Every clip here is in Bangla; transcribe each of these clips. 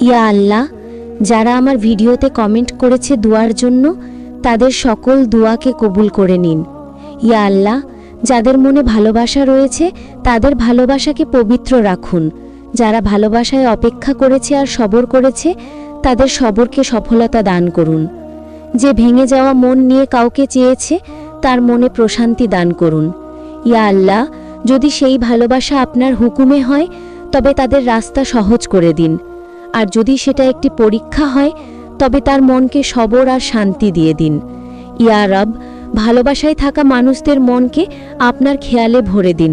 ইয়া আল্লাহ, যারা আমার ভিডিওতে কমেন্ট করেছে দুয়ার জন্য, তাদের সকল দুয়াকে কবুল করে নিন। ইয়া আল্লাহ, যাদের মনে ভালোবাসা রয়েছে, তাদের ভালোবাসাকে পবিত্র রাখুন। যারা ভালোবাসায় অপেক্ষা করেছে আর সবর করেছে, তাদের সবরকে সফলতা দান করুন। যে ভেঙে যাওয়া মন নিয়ে কাউকে চেয়েছে, তার মনে প্রশান্তি দান করুন। ইয়া আল্লাহ, যদি সেই ভালোবাসা আপনার হুকুমে হয়, তবে তাদের রাস্তা সহজ করে দিন। আর যদি সেটা একটি পরীক্ষা হয়, তবে তার মনকে সবর আর শান্তি দিয়ে দিন। ইয়া রব, ভালোবাসায় থাকা মানুষদের মনকে আপনার খেয়ালে ভরে দিন,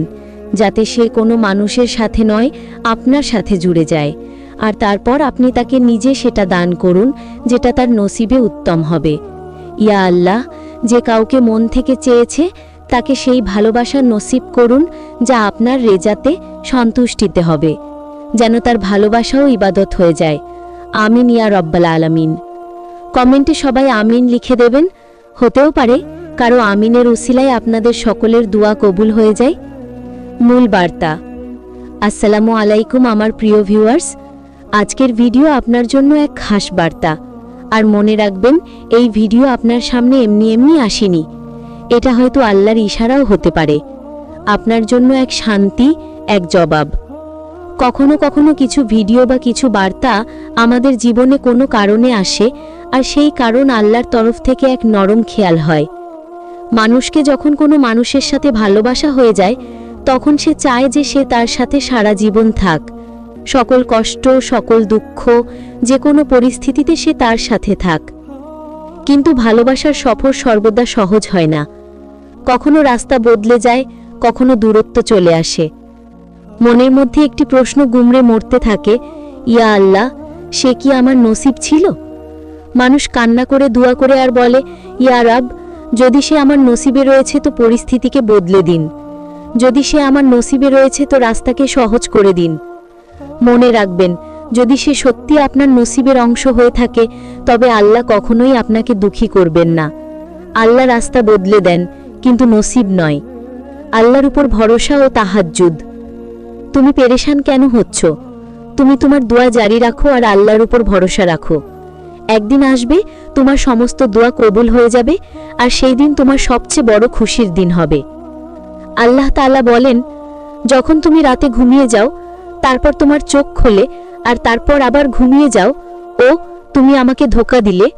যাতে সে কোনো মানুষের সাথে নয়, আপনার সাথে জুড়ে যায়। আর তারপর আপনি তাকে নিজে সেটা দান করুন, যেটা তার নসিবে উত্তম হবে। ইয়া আল্লাহ, যে কাউকে মন থেকে চেয়েছে, তাকে সেই ভালোবাসার নসিব করুন, যা আপনার রেজাতে সন্তুষ্টিতে হবে। যেন তার ভালোবাসাও ইবাদত হয়ে যায়। আমিন ইয়া রব্বাল আলামিন। কমেন্টে সবাই আমিন লিখে দেবেন। হতেও পারে কারও আমিনের উসিলায় আপনাদের সকলের দোয়া কবুল হয়ে যায়। মূল বার্তা। আসসালামু আলাইকুম আমার প্রিয় ভিউয়ার্স। আজকের ভিডিও আপনার জন্য এক খাস বার্তা। আর মনে রাখবেন, এই ভিডিও আপনার সামনে এমনি এমনি আসেনি। এটা হয়তো আল্লাহর ইশারাও হতে পারে। আপনার জন্য এক শান্তি, এক জবাব। কখনো কখনো কিছু ভিডিও বা কিছু বার্তা আমাদের জীবনে কোনো কারণে আসে আর সেই কারণ আল্লাহর তরফ থেকে এক নরম খেয়াল হয়। মানুষকে যখন কোনো মানুষের সাথে ভালোবাসা হয়ে যায়, তখন সে চায় যে সে তার সাথে সারা জীবন থাক। সকল কষ্ট, সকল দুঃখ, যে কোনো পরিস্থিতিতে সে তার সাথে থাক। কিন্তু ভালোবাসার সফর সর্বদা সহজ হয় না। কখনো রাস্তা বদলে যায়, কখনো দূরত্ব চলে আসে। মনের মধ্যে একটি প্রশ্ন গুমড়ে মরতে থাকে, ইয়া আল্লাহ, সে কি আমার নসিব ছিল? মানুষ কান্না করে, দোয়া করে আর বলে, ইয়া রাব, যদি সে আমার নসিবে রয়েছে তো পরিস্থিতিকে বদলে দিন। যদি সে আমার নসিবে রয়েছে তো রাস্তাকে সহজ করে দিন। মনে রাখবেন, যদি সে সত্যি আপনার নসিবের অংশ হয়ে থাকে, তবে আল্লাহ কখনোই আপনাকে দুঃখী করবেন না। আল্লাহ রাস্তা বদলে দেন, কিন্তু নসিব নয়। আল্লাহর উপর ভরসা ও তাহাজ্জুদ। তুমি পেরেশান কেন হচ্ছ? তুমি তোমার দোয়া জারি রাখো আর আল্লাহর উপর ভরসা রাখো। একদিন আসবে, তোমার সমস্ত দোয়া কবুল হয়ে যাবে আর সেই দিন তোমার সবচেয়ে বড় খুশির দিন হবে। আল্লাহ তাআলা বলেন, যখন তুমি রাতে ঘুমিয়ে যাও, তারপর তোমার চোখ খোলে আর তারপর আবার ঘুমিয়ে যাও, ও, তুমি আমাকে ধোকা দিলে।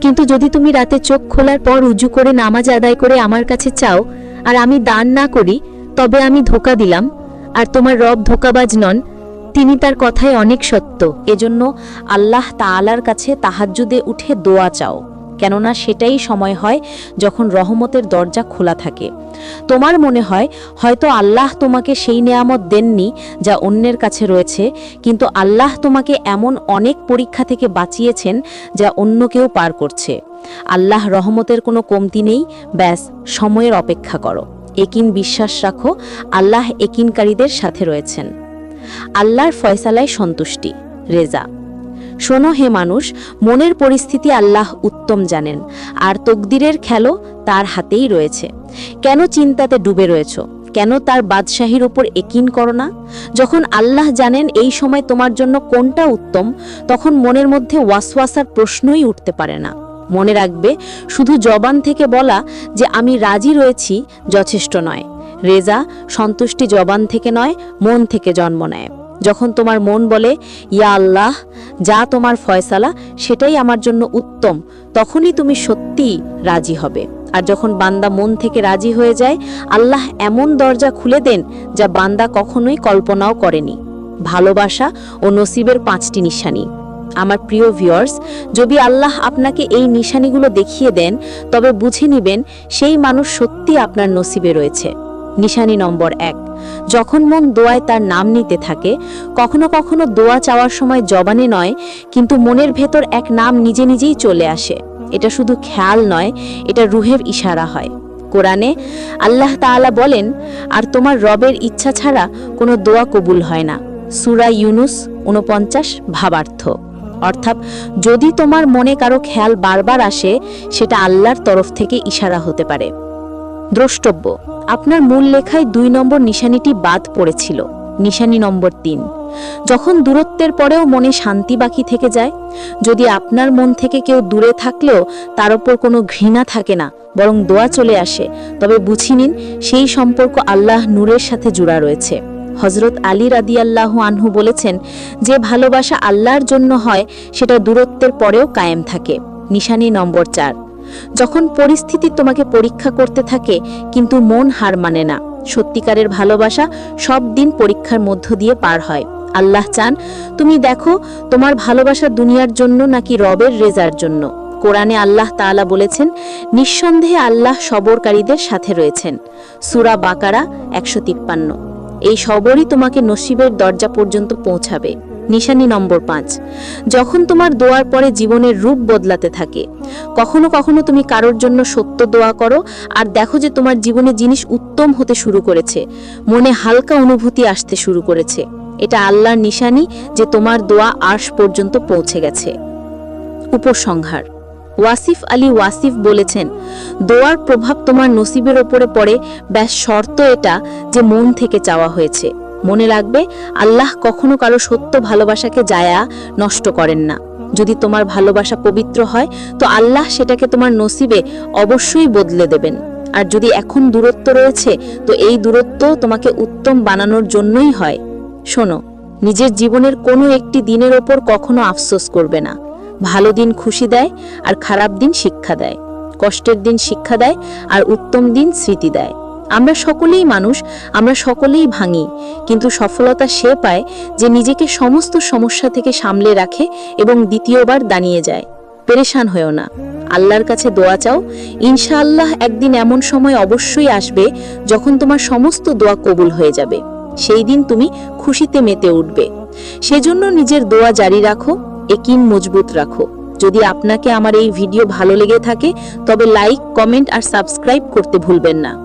কিন্তু যদি তুমি রাতে চোখ খোলার পর উজু করে নামাজ আদায় করে আমার কাছে চাও আর আমি দান না করি, তবে আমি ধোকা দিলাম। আর তোমার রব ধোকাবাজ নন। তিনি তার কথায় অনেক সত্য। এজন্য আল্লাহ তাআলার কাছে তাহাজ্জুদে উঠে দোয়া চাও। কেননা সেটাই সময় হয় যখন রহমতের দরজা খোলা থাকে। তোমার মনে হয়, হয়তো আল্লাহ তোমাকে সেই নেয়ামত দেননি যা অন্যের কাছে রয়েছে, কিন্তু আল্লাহ তোমাকে এমন অনেক পরীক্ষা থেকে বাঁচিয়েছেন যা অন্য কেউ পার করছে। আল্লাহ রহমতের কোনো কমতি নেই। ব্যাস, সময়ের অপেক্ষা করো। একিন বিশ্বাস রাখো, আল্লাহ একিনকারীদের সাথে রয়েছেন। আল্লাহর ফয়সালায় সন্তুষ্টি, রেজা। শোনো হে মানুষ, মনের পরিস্থিতি আল্লাহ উত্তম জানেন, আর তকদিরের খেলো তার হাতেই রয়েছে। কেন চিন্তাতে ডুবে রয়েছ? কেন তার বাদশাহীর ওপর একিন করো না? যখন আল্লাহ জানেন এই সময় তোমার জন্য কোনটা উত্তম, তখন মনের মধ্যে ওয়াসওয়াসার প্রশ্নই উঠতে পারে না। মনে রাখবে, শুধু জবান থেকে বলা যে আমি রাজি রয়েছি যথেষ্ট নয়। রেজা সন্তুষ্টি জবান থেকে নয়, মন থেকে জন্ম নেয়। যখন তোমার মন বলে, ইয়া আল্লাহ, যা তোমার ফয়সালা, সেটাই আমার জন্য উত্তম, তখনই তুমি সত্যিই রাজি হবে। আর যখন বান্দা মন থেকে রাজি হয়ে যায়, আল্লাহ এমন দরজা খুলে দেন যা বান্দা কখনোই কল্পনাও করেনি। ভালোবাসা ও নসিবের পাঁচটি নিশানি। আমার প্রিয় ভিউয়ার্স যদি আল্লাহ আপনাকে এই নিশানিগুলো দেখিয়ে দেন, তবে বুঝে নিবেন সেই মানুষ সত্যি আপনার নসিবে রয়েছে। নিশানি নম্বর এক, যখন মন দোয়ায় তার নাম নিতে থাকে, কখনো কখনো দোয়া চাওয়ার সময় জবানে নয়, কিন্তু মনের ভেতর এক নাম নিজে নিজেই চলে আসে। এটা শুধু খেয়াল নয়, এটা রুহের ইশারা হয়। কোরআনে আল্লাহ তাআলা বলেন, আর তোমার রবের ইচ্ছা ছাড়া কোনো দোয়া কবুল হয় না। সুরা ইউনুস উনপঞ্চাশ ভাবার্থ। অর্থাৎ যদি তোমার মনে কারও খেয়াল বারবার আসে, সেটা আল্লাহর তরফ থেকে ইশারা হতে পারে। দ্রষ্টব্য, আপনার মূল লেখায় দুই নম্বর নিশানিটি বাদ পড়েছিল, নিশানি নম্বর তিন। যখন দূরত্বের পরেও মনে শান্তি বাকি থেকে যায়, যদি আপনার মন থেকে কেউ দূরে থাকলেও তার ওপর কোনো ঘৃণা থাকে না, বরং দোয়া চলে আসে, তবে বুঝি নিন, সেই সম্পর্ক আল্লাহ নূরের সাথে জুড়া রয়েছে। হজরত আলী রাদিয়াল্লাহ আনহু বলেছেন, যে ভালোবাসা আল্লাহর জন্য হয়, সেটা দূরত্বের পরেও কায়েম থাকে। নিশানি নম্বর চার। যখন পরিস্থিতি তোমাকে পরীক্ষা করতে থাকে, কিন্তু মন হার মানে না। সত্যিকারের ভালোবাসা সব দিন পরীক্ষার মধ্য দিয়ে পার হয়। আল্লাহ চান, তুমি দেখো তোমার ভালোবাসা দুনিয়ার জন্য নাকি রবের রেজার জন্য। কোরআনে আল্লাহ তাআলা বলেছেন, নিঃসন্দেহে আল্লাহ সবরকারীদের সাথে রয়েছেন। সুরা বাকারা একশো তিপ্পান্ন। এই সবরই তোমাকে নসিবের দরজা পর্যন্ত পৌঁছাবে। নিশানি নম্বর পাঁচ। যখন তোমার দোয়ার পরে জীবনের রূপ বদলাতে থাকে, কখনো কখনো তুমি কারোর জন্য সত্য দোয়া করো আর দেখো যে তোমার জীবনে জিনিস উত্তম হতে শুরু করেছে, মনে হালকা অনুভূতি আসতে শুরু করেছে। এটা আল্লাহর নিশানি যে তোমার দোয়া আর্শ পর্যন্ত পৌঁছে গেছে। উপসংহার। ওয়াসিফ আলী ওয়াসিফ বলেছেন, দোয়ার প্রভাব তোমার নসিবের ওপরে পড়ে, ব্যাস শর্ত এটা যে মন থেকে চাওয়া হয়েছে। মনে রাখবে, আল্লাহ কখনো কারও সত্য ভালোবাসাকে জায়া নষ্ট করেন না। যদি তোমার ভালোবাসা পবিত্র হয়, তো আল্লাহ সেটাকে তোমার নসিবে অবশ্যই বদলে দেবেন। আর যদি এখন দূরত্ব রয়েছে, তো এই দূরত্ব তোমাকে উত্তম বানানোর জন্যই হয়। শোনো, নিজের জীবনের কোনো একটি দিনের ওপর কখনো আফসোস করবে না। ভালো দিন খুশি দেয় আর খারাপ দিন শিক্ষা দেয়। কষ্টের দিন শিক্ষা দেয় আর উত্তম দিন স্মৃতি দেয়। আমরা সকলেই মানুষ, আমরা সকলেই ভাঙি, কিন্তু সফলতা সে পায় যে নিজেকে সমস্ত সমস্যা থেকে সামলে রাখে এবং দ্বিতীয়বার দাঁড়িয়ে যায়। পেরেশান হয়েও না। আল্লাহর কাছে দোয়া চাও। ইনশাআল্লাহ একদিন এমন সময় অবশ্যই আসবে যখন তোমার সমস্ত দোয়া কবুল হয়ে যাবে। সেই দিন তুমি খুশিতে মেতে উঠবে। সেজন্য নিজের দোয়া জারি রাখো। একিন মজবুত রাখো। যদি আপনাকে আমার এই ভিডিও ভালো লেগে থাকে, তবে লাইক, কমেন্ট আর সাবস্ক্রাইব করতে ভুলবেন না।